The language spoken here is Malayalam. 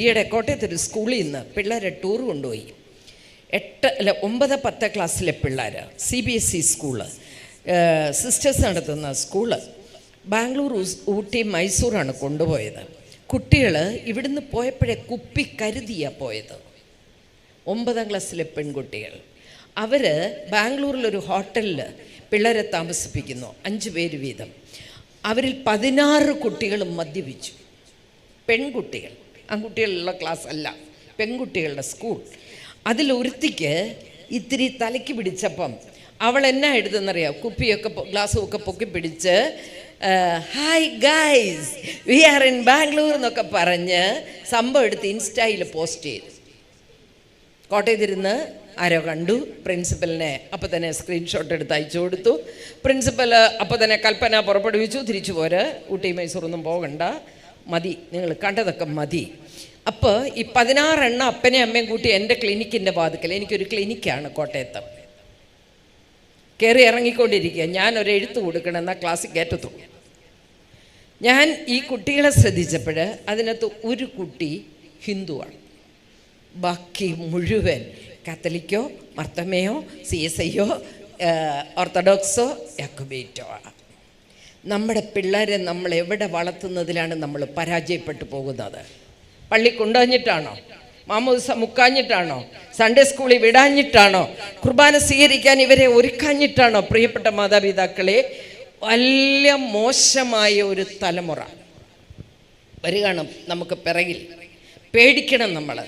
ഈയിടെ കോട്ടയത്തൊരു സ്കൂളിൽ നിന്ന് പിള്ളേരെ ടൂർ കൊണ്ടുപോയി. എട്ട് അല്ല ഒമ്പത് പത്ത് ക്ലാസ്സിലെ പിള്ളേർ C B S E school sisters നടത്തുന്ന സ്കൂൾ ബാംഗ്ലൂർ ഊട്ടി മൈസൂറാണ് കൊണ്ടുപോയത്. കുട്ടികൾ ഇവിടുന്ന് പോയപ്പോഴേ കുപ്പി കരുതിയാണ് പോയത്. ഒമ്പതാം ക്ലാസ്സിലെ പെൺകുട്ടികൾ. അവർ ബാംഗ്ലൂരിലൊരു ഹോട്ടലിൽ പിള്ളേരെ താമസിപ്പിക്കുന്നു അഞ്ച് പേര് വീതം. അവരിൽ പതിനാറ് കുട്ടികളും മദ്യപിച്ചു. പെൺകുട്ടികൾ. ആൺകുട്ടികളുള്ള ക്ലാസ് അല്ല. പെൺകുട്ടികളുടെ സ്കൂൾ അതിലൊരുത്തിക്ക് ഇത്തിരി തലയ്ക്ക് പിടിച്ചപ്പം അവൾ എന്നാ എഴുതുന്നറിയാം? കുപ്പിയൊക്കെ ഗ്ലാസ്സും ഒക്കെ പൊക്കി പിടിച്ച് hi guys we are in Bangalore എന്നൊക്കെ പറഞ്ഞ് സംഭവം എടുത്ത് ഇൻസ്റ്റയിൽ പോസ്റ്റ് ചെയ്തു. കോട്ടയത്തിരുന്ന് ആരോ കണ്ടു പ്രിൻസിപ്പലിനെ അപ്പോൾ തന്നെ സ്ക്രീൻഷോട്ട് എടുത്ത് അയച്ചു കൊടുത്തു. പ്രിൻസിപ്പൽ അപ്പോൾ തന്നെ കൽപ്പന പുറപ്പെടുവിച്ചു തിരിച്ചു പോര് ഊട്ടി മൈസൂറൊന്നും പോകണ്ട. മതി. നിങ്ങൾ കണ്ടതൊക്കെ മതി. അപ്പോൾ ഈ പതിനാറെണ്ണം അപ്പനെയും അമ്മയും കൂട്ടി എന്റെ ക്ലിനിക്കിന്റെ വാതുക്കൽ. എനിക്കൊരു ക്ലിനിക്കാണ് കോട്ടയത്ത്. കയറി ഇറങ്ങിക്കൊണ്ടിരിക്കുക. ഞാൻ ഒരു എഴുത്ത് കൊടുക്കണം എന്നാൽ ക്ലാസ്സിൽ കയറ്റത്തുള്ളൂ ഞാൻ ഈ കുട്ടികളെ ശ്രദ്ധിച്ചപ്പോൾ അതിനകത്ത് ഒരു കുട്ടി ഹിന്ദുവാണ്. ബാക്കി മുഴുവൻ കാത്തലിക്കോ മർത്തമയോ സി എസ് ഐയോ ഓർത്തഡോക്സോ യക്കുബേറ്റോ നമ്മുടെ പിള്ളേരെ നമ്മൾ എവിടെ വളർത്തുന്നതിലാണ് നമ്മൾ പരാജയപ്പെട്ടു പോകുന്നത്? പള്ളി കൊണ്ടുവന്നിട്ടാണോ? മാമൂസ മുക്കാഞ്ഞിട്ടാണോ? സൺഡേ സ്കൂളിൽ വിടാഞ്ഞിട്ടാണോ? കുർബാന സ്വീകരിക്കാൻ ഇവരെ ഒരുക്കാഞ്ഞിട്ടാണോ? പ്രിയപ്പെട്ട മാതാപിതാക്കളെ വലിയ മോശമായ ഒരു തലമുറ. വരികയാണ് നമുക്ക് പിറകിൽ. പേടിക്കണം നമ്മൾ